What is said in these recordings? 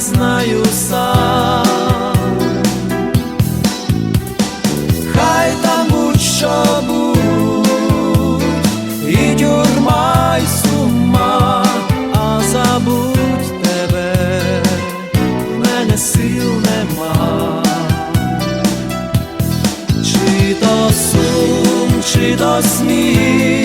знаю сам. Хай там будь-що будь, і тюрма, й сума, а забудь тебе, в мене сил нема. Чи то сум, чи то сміх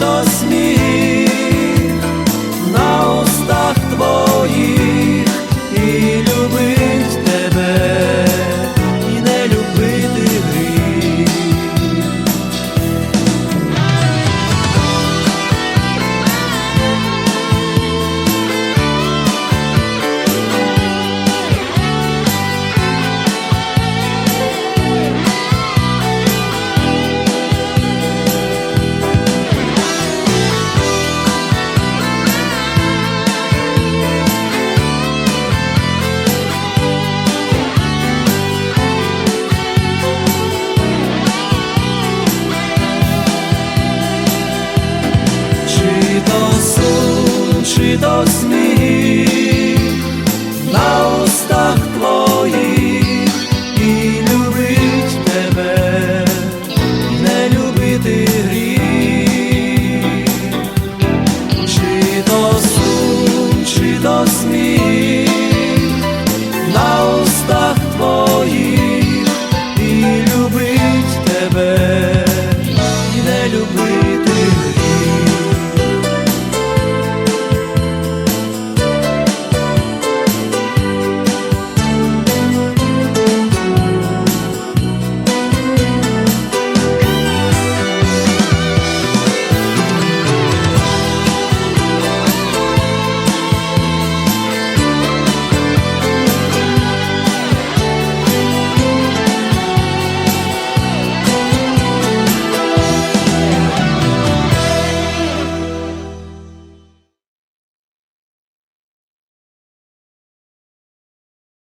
сум, то сміх на устах твоїх. І любить тебе, не любити гріх, чи то сум, чи то сміх